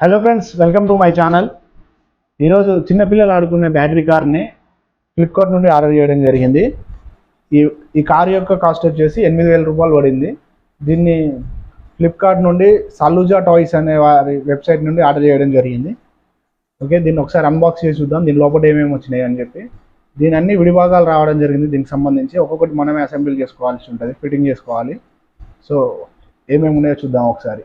Hello friends welcome to my channel ఈరోజు చిన్నపిల్లలు ఆడుకునే బ్యాటరీ కార్ని ఫ్లిప్కార్ట్ నుండి ఆర్డర్ చేయడం జరిగింది. ఈ ఈ కార్ యొక్క కాస్ట్ వచ్చేసి ఎనిమిది వేల రూపాయలు పడింది. దీన్ని ఫ్లిప్కార్ట్ నుండి సలూజా టాయ్స్ అనే వారి వెబ్సైట్ నుండి ఆర్డర్ చేయడం జరిగింది. ఓకే దీన్ని ఒకసారి అన్బాక్స్ చేసి చూద్దాం. దీని లోపల ఏమేమి వచ్చినాయి అని చెప్పి. దీని అన్ని విడిభాగాలు రావడం జరిగింది. దీనికి సంబంధించి ఒక్కొక్కటి మనమే అసెంబ్లీ చేసుకోవాల్సి ఉంటుంది ఫిట్టింగ్ చేసుకోవాలి. సో ఏమేమి ఉన్నాయో చూద్దాం ఒకసారి.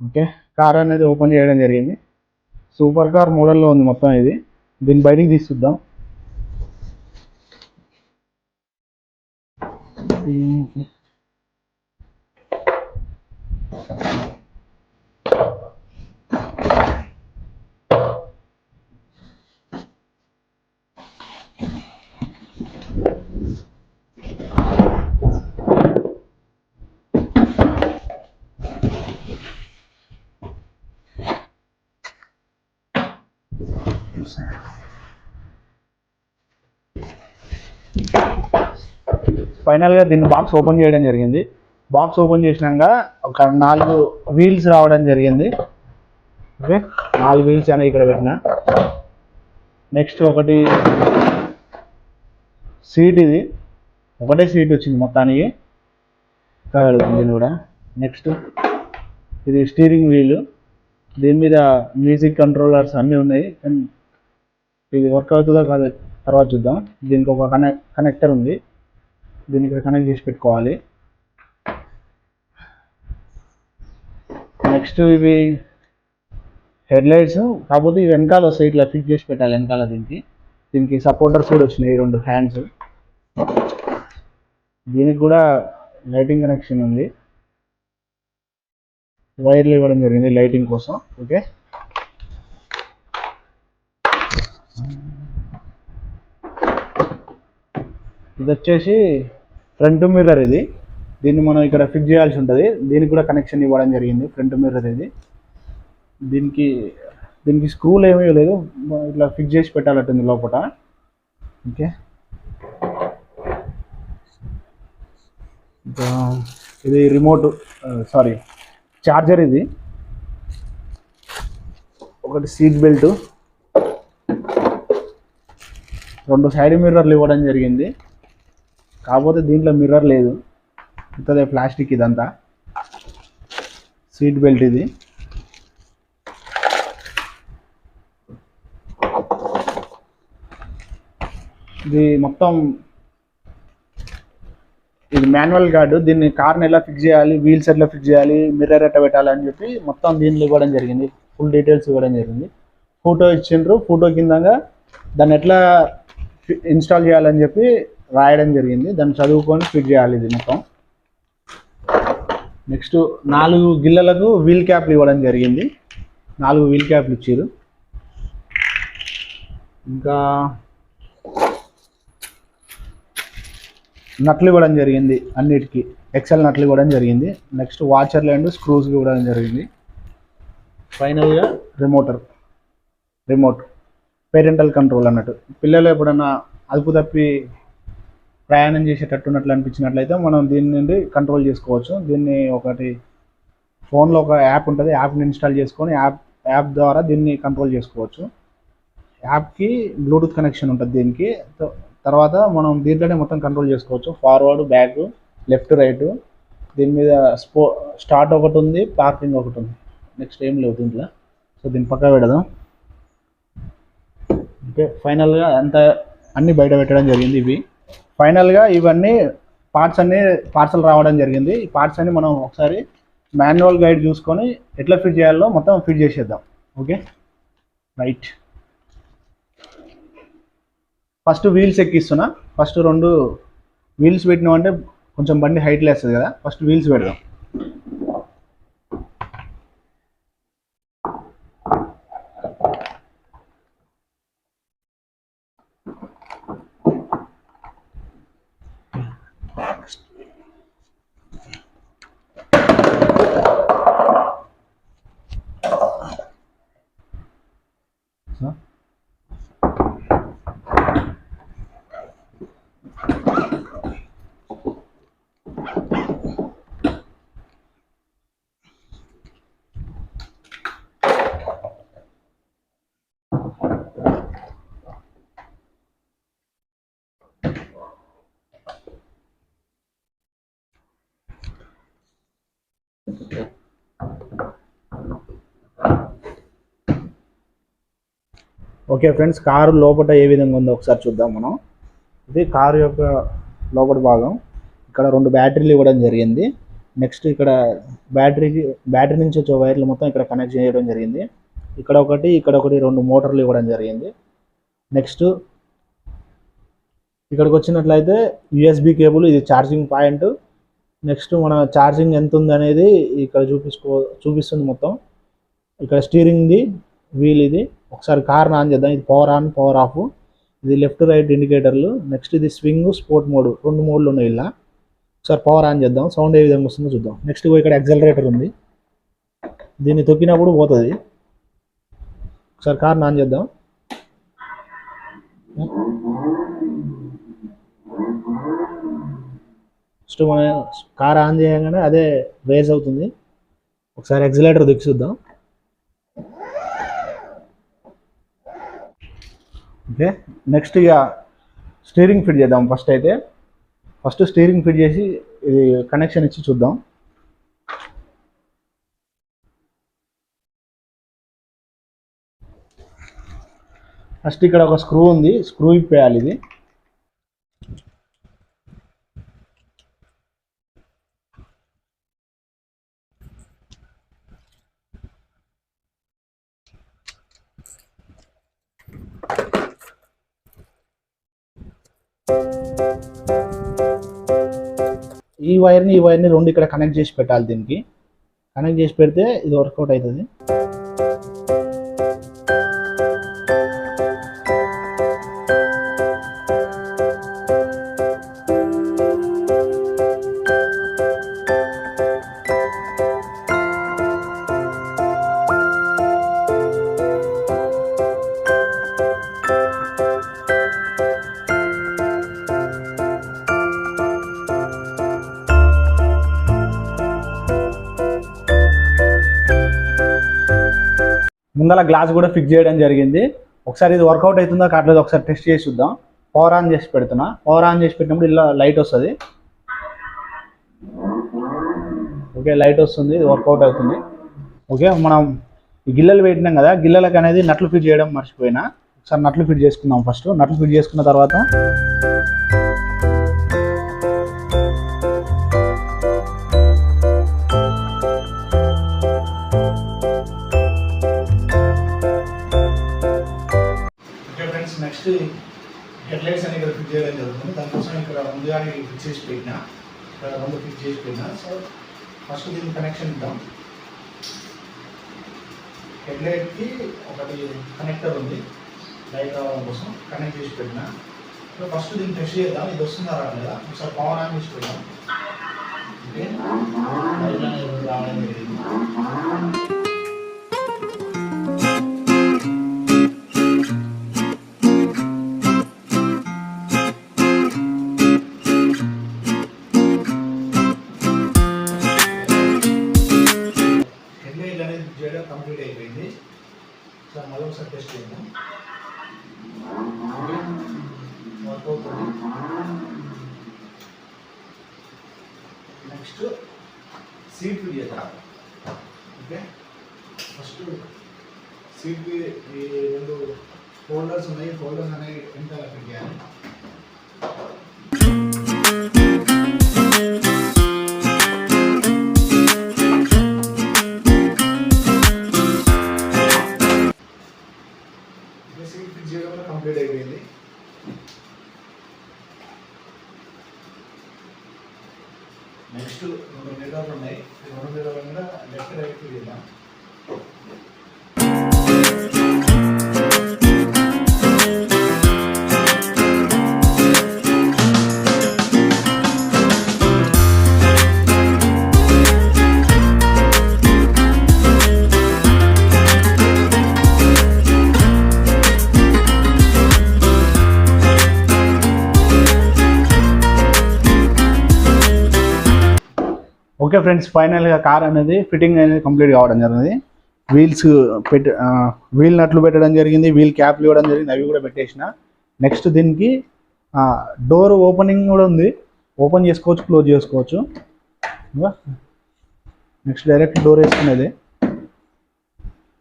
ఓకే? కార్ అనేది ఓపెన్ చేయడం జరిగింది. సూపర్ కార్ మోడల్లో ఉంది మొత్తం ఇది. దీన్ని బయటికి తీస్తుద్దాం ఫైనల్గా దీన్ని బాక్స్ ఓపెన్ చేయడం జరిగింది. బాక్స్ ఓపెన్ చేసినాక ఒక నాలుగు వీల్స్ రావడం జరిగింది. ఓకే నాలుగు వీల్స్ అనేవి ఇక్కడ పెట్టిన. నెక్స్ట్ ఒకటి సీట్ ఇది. ఒకటే సీట్ వచ్చింది మొత్తానికి. కలుగుతుంది దీన్ని కూడా. నెక్స్ట్ ఇది స్టీరింగ్ వీల్. దీని మీద మ్యూజిక్ కంట్రోలర్స్ అన్నీ ఉన్నాయి. కానీ ఇది వర్క్ అవుతుందో కాదు తర్వాత చూద్దాం. దీనికి ఒక కనెక్ కనెక్టర్ ఉంది. దీన్ని ఇక్కడ కనెక్ట్ చేసి పెట్టుకోవాలి. నెక్స్ట్ ఇవి హెడ్లైట్స్ కాకపోతే ఇవి వెనకాల వస్తాయి ఇట్లా ఫిక్స్ చేసి పెట్టాలి వెనకాల దీనికి. దీనికి సపోర్టర్స్ కూడా వచ్చినాయి రెండు హ్యాండ్స్ దీనికి కూడా లైటింగ్ కనెక్షన్ ఉంది. వైర్లు ఇవ్వడం జరిగింది లైటింగ్ కోసం ఓకే ఇది వచ్చేసి ఫ్రంట్ మిర్రర్ ఇది. దీన్ని మనం ఇక్కడ ఫిక్స్ చేయాల్సి ఉంటుంది. దీనికి కూడా కనెక్షన్ ఇవ్వడం జరిగింది ఫ్రంట్ మిర్రర్ ఇది. దీనికి దీనికి స్క్రూలు ఏమీ లేదు. ఇట్లా ఫిక్స్ చేసి పెట్టాలంటుంది లోపల ఓకే. ఇది రిమోట్ సారీ చార్జర్ ఇది. ఒకటి సీట్ బెల్ట్ రెండు సైడ్ మిర్రర్లు ఇవ్వడం జరిగింది. కాకపోతే దీంట్లో మిర్రర్ లేదు. ఇంతదే ప్లాస్టిక్ ఇదంతా. సీట్ బెల్ట్ ఇది. ఇది మొత్తం ఇది మాన్యువల్ గార్డు దీన్ని కార్ని ఎలా ఫిక్స్ చేయాలి? వీల్స్ ఎట్లా ఫిక్స్ చేయాలి? మిర్రర్ ఎట్లా పెట్టాలి అని చెప్పి మొత్తం దీనిలో ఇవ్వడం జరిగింది. ఫుల్ డీటెయిల్స్ ఇవ్వడం జరిగింది. ఫోటో ఇచ్చిండ్రు. ఫోటో కిందంగా దాన్ని ఎట్లా ఇన్స్టాల్ చేయాలని చెప్పి రాయడం జరిగింది. దాన్ని చదువుకొని ఫిట్ చేయాలి ఇది మొత్తం. నెక్స్ట్ నాలుగు గిల్లలకు వీల్ క్యాప్లు ఇవ్వడం జరిగింది. నాలుగు వీల్ క్యాప్లు ఇచ్చారు. ఇంకా నట్లు ఇవ్వడం జరిగింది అన్నిటికీ. ఎక్సెల్ నట్లు ఇవ్వడం జరిగింది. నెక్స్ట్ వాచర్లు అండ్ స్క్రూస్ ఇవ్వడం జరిగింది. ఫైనల్గా రిమోటర్ రిమోట్ పేరెంటల్ కంట్రోల్ అన్నట్టు. పిల్లలు ఎప్పుడన్నా అదుపు తప్పి ప్రయాణం చేసేటట్టు ఉన్నట్లు అనిపించినట్లయితే మనం దీని నుండి కంట్రోల్ చేసుకోవచ్చు. దీన్ని ఒకటి ఫోన్లో ఒక యాప్ ఉంటుంది. యాప్ని ఇన్స్టాల్ చేసుకొని యాప్ యాప్ ద్వారా దీన్ని కంట్రోల్ చేసుకోవచ్చు. యాప్కి బ్లూటూత్ కనెక్షన్ ఉంటుంది దీనికి. తర్వాత మనం దీంట్లోనే మొత్తం కంట్రోల్ చేసుకోవచ్చు. ఫార్వర్డ్ బ్యాక్ లెఫ్ట్ రైట్ దీని మీద స్పో స్టార్ట్ ఒకటి ఉంది పార్కింగ్ ఒకటి ఉంది. నెక్స్ట్ ఏం లేవు దీంట్లో. సో దీన్ని పక్క పెడదాం. ఓకే ఫైనల్గా అంత అన్నీ బయట పెట్టడం జరిగింది ఇవి. ఫైనల్గా ఇవన్నీ పార్ట్స్ అన్నీ పార్సల్ రావడం జరిగింది. ఈ పార్ట్స్ అన్ని మనం ఒకసారి మాన్యువల్ గైడ్ చూసుకొని ఎట్లా ఫిట్ చేయాలో మొత్తం ఫిట్ చేసేద్దాం. ఓకే రైట్ ఫస్ట్ వీల్స్ ఎక్కిస్తున్నా. ఫస్ట్ రెండు వీల్స్ పెట్టినామంటే కొంచెం బండి హైట్ లేస్తుంది కదా. ఫస్ట్ వీల్స్ పెడదాం సో ఓకే ఫ్రెండ్స్ కారు లోపల ఏ విధంగా ఉందో ఒకసారి చూద్దాం మనం. ఇది కారు యొక్క లోపల భాగం. ఇక్కడ రెండు బ్యాటరీలు ఇవ్వడం జరిగింది. నెక్స్ట్ ఇక్కడ బ్యాటరీకి బ్యాటరీ నుంచి వచ్చే వైర్లు మొత్తం ఇక్కడ కనెక్ట్ చేయడం జరిగింది. ఇక్కడ ఒకటి ఇక్కడ ఒకటి రెండు మోటార్లు ఇవ్వడం జరిగింది. నెక్స్ట్ ఇక్కడికి వచ్చినట్లయితే యూఎస్బి కేబుల్ ఇది ఛార్జింగ్ పాయింట్ నెక్స్ట్ మన ఛార్జింగ్ ఎంత ఉంది అనేది ఇక్కడ చూపించుకో చూపిస్తుంది మొత్తం. ఇక్కడ స్టీరింగ్ది వీల్ ఇది. ఒకసారి కార్ ఆన్ చేద్దాం. ఇది పవర్ ఆన్ పవర్ ఆఫ్ ఇది లెఫ్ట్ రైట్ ఇండికేటర్లు నెక్స్ట్ ఇది స్వింగ్ స్పోర్ట్ మోడ్ రెండు మోడ్లు ఉన్నాయి ఇలా. ఒకసారి పవర్ ఆన్ చేద్దాం. సౌండ్ ఏ విధంగా వస్తుందో చూద్దాం. నెక్స్ట్ ఇక్కడ యాక్సలరేటర్ ఉంది. దీన్ని తొక్కినప్పుడు పోతుంది. ఒకసారి కార్ ఆన్ చేద్దాం. ఫస్ట్ మనం కార్ ఆన్ చేయగానే అదే రేజ్ అవుతుంది. ఒకసారి ఎగ్జిలేటర్ దిక్కి చూద్దాం. ఓకే? నెక్స్ట్ ఇక స్టీరింగ్ ఫిట్ చేద్దాం ఫస్ట్ అయితే. ఫస్ట్ స్టీరింగ్ ఫిట్ చేసి ఇది కనెక్షన్ ఇచ్చి చూద్దాం. ఫస్ట్ ఇక్కడ ఒక స్క్రూ ఉంది. స్క్రూ ఇప్పేయాలి ఇది. ఈ వైర్ని ఈ వైర్ని రెండు ఇక్కడ కనెక్ట్ చేసి పెట్టాలి దీనికి. కనెక్ట్ చేసి పెడితే ఇది వర్కౌట్ అవుతుంది. ముందర గ్లాస్ కూడా ఫిక్స్ చేయడం జరిగింది. ఒకసారి ఇది వర్కౌట్ అవుతుందో కావట్లేదు ఒకసారి టెస్ట్ చేసి చూద్దాం. పవర్ ఆన్ చేసి పెడుతున్నా. పవర్ ఆన్ చేసి పెట్టినప్పుడు ఇలా లైట్ వస్తుంది. ఓకే లైట్ వస్తుంది. ఇది వర్కౌట్ అవుతుంది. ఓకే మనం ఈ గిల్లలు పెట్టినాం కదా గిల్లలకు అనేది నట్లు ఫిట్ చేయడం మర్చిపోయినా. ఒకసారి నట్లు ఫిట్ చేసుకుందాం ఫస్ట్ నట్లు ఫిట్ చేసుకున్న తర్వాత ముందుగానే ఫిక్స్ చేసి పెట్టినా. ఇక్కడ రెండు ఫిక్స్ చేసి పెట్టినా. సో ఫస్ట్ దీనికి కనెక్షన్ ఇద్దాం. హెడ్లైట్కి ఒకటి కనెక్టర్ ఉంది. లైట్ రావడం కోసం కనెక్ట్ చేసి పెట్టినా. సో ఫస్ట్ దీన్ని టెస్ట్ చేద్దాం. ఇది వస్తుందా రావట్లేదా ఒకసారి పవర్ ఆన్ చేసి పెడదాం ఓకే రావడం జరిగింది. సార్ మళ్ళీ ఒకసారి టెస్ట్ చేద్దాం వర్క్ అవుతుంది నెక్స్ట్ సీట్ ఫిల్ చేద్దాం ఓకే ఫస్ట్ సీట్కి ఈ రెండు ఫోల్డర్స్ ఉన్నాయి ఫోల్డర్స్ అనేవి ఎంత ఫిట్ చేయాలి ఓకే ఫ్రెండ్స్ ఫైనల్గా కార్ అనేది ఫిట్టింగ్ అనేది కంప్లీట్ కావడం జరిగింది. వీల్స్ పెట్ వీల్ నట్లు పెట్టడం జరిగింది వీల్ క్యాప్లు ఇవ్వడం జరిగింది అవి కూడా పెట్టేసిన. నెక్స్ట్ దీనికి డోర్ ఓపెనింగ్ కూడా ఉంది. ఓపెన్ చేసుకోవచ్చు క్లోజ్ చేసుకోవచ్చు. నెక్స్ట్ డైరెక్ట్ డోర్ వేసుకునేది.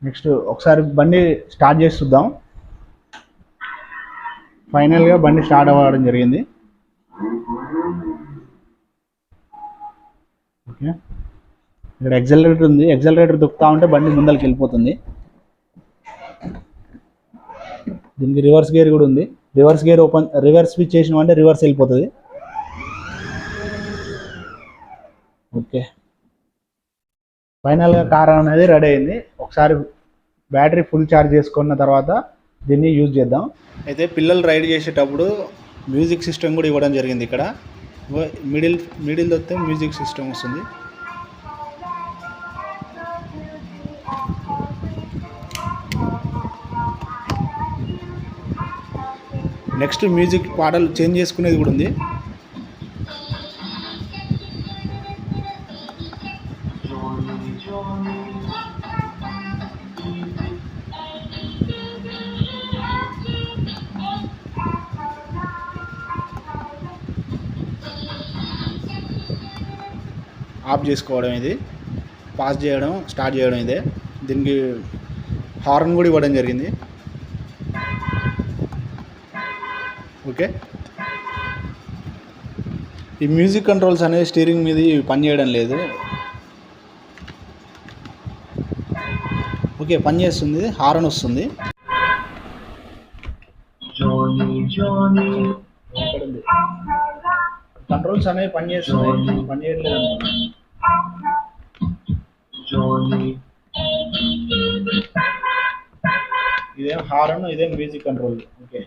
నెక్స్ట్ ఒకసారి బండి స్టార్ట్ చేసి చూద్దాం. ఫైనల్గా బండి స్టార్ట్ అవ్వడం జరిగింది ఓకే ఇక్కడ ఎగ్జలరేటర్ ఉంది. ఎగ్జలరేటర్ దొక్కుతా ఉంటే బండి ముందరికి వెళ్ళిపోతుంది. దీనికి రివర్స్ గేర్ కూడా ఉంది. Reverse gear open reverse switch చేసినామంటే రివర్స్ వెళ్ళిపోతుంది. ఓకే. ఫైనల్గా కార్ అనేది రెడీ అయింది. ఒకసారి బ్యాటరీ ఫుల్ ఛార్జ్ చేసుకున్న తర్వాత దీన్ని యూజ్ చేద్దాం. అయితే పిల్లలు రైడ్ చేసేటప్పుడు మ్యూజిక్ సిస్టమ్ కూడా ఇవ్వడం జరిగింది ఇక్కడ. మిడిల్ మిడిల్ వస్తే మ్యూజిక్ సిస్టమ్ వస్తుంది. నెక్స్ట్ మ్యూజిక్ పాటలు చేంజ్ చేసుకునేది కూడా ఉంది. ఆఫ్ చేసుకోవడం ఇది. పాస్ చేయడం స్టార్ట్ చేయడం ఇదే. దీనికి హార్న్ కూడా ఇవ్వడం జరిగింది. ఓకే. ఈ మ్యూజిక్ కంట్రోల్స్ అనేవి స్టీరింగ్ మీద పనిచేయడం లేదు. ఓకే పని చేస్తుంది. హారన్ వస్తుంది. కంట్రోల్స్ అనేవి పని చేస్తున్నాయి. పని చేయట్లేదు. ఇదేం హారన్ ఇదేం మ్యూజిక్ కంట్రోల్ ఓకే